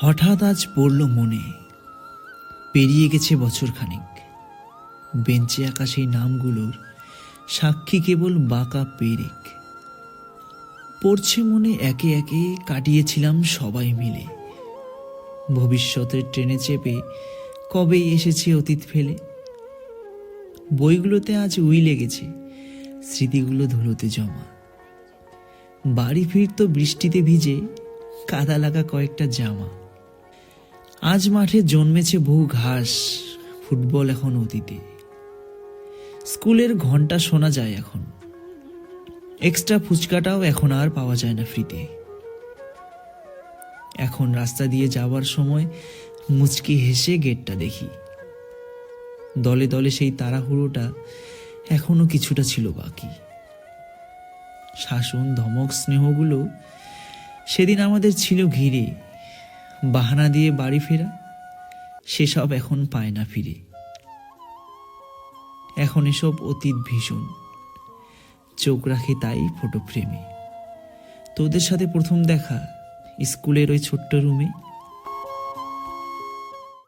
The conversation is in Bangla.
হঠাৎ আজ পড়ল মনে। পেরিয়ে গেছে বছরখানেক। বেঞ্চে আঁকা সেই নামগুলোর সাক্ষী কেবল বাঁকা পেরেক। পড়ছে মনে একে একে কাটিয়েছিলাম সবাই মিলে। ভবিষ্যতের ট্রেনে চেপে কবেই এসেছে অতীত ফেলে? বইগুলোতে আজ উই লেগেছে, স্মৃতিগুলো ধুলোতে জমা। বাড়ি ফিরতো বৃষ্টিতে ভিজে, কাদা লাগা কয়েকটা জামা। আজ মাঠে জন্মেছে বহু ঘাস, ফুটবল এখন অতীতে। স্কুলের ঘণ্টা শোনা যায় এখন। এক্সট্রা ফুচকাটাও এখন আর পাওয়া যায় না ফ্রিতে। এখন রাস্তা দিয়ে যাওয়ার সময় মুচকি হেসে গেটটা দেখি। দলে দলে সেই তাড়াহুড়োটা এখনও কিছুটা ছিল বাকি। শাসন, ধমক, স্নেহগুলো সেদিন আমাদের ছিল ঘিরে। বাহানা দিয়ে বাড়ি ফেরা, সেসব এখন পায় না ফিরে। এখন এসব অতীত ভীষণ। চোখ রাখে তাই ফটো ফ্রেমে তোদের সাথে প্রথম দেখা, স্কুলের ওই ছোট্ট রুমে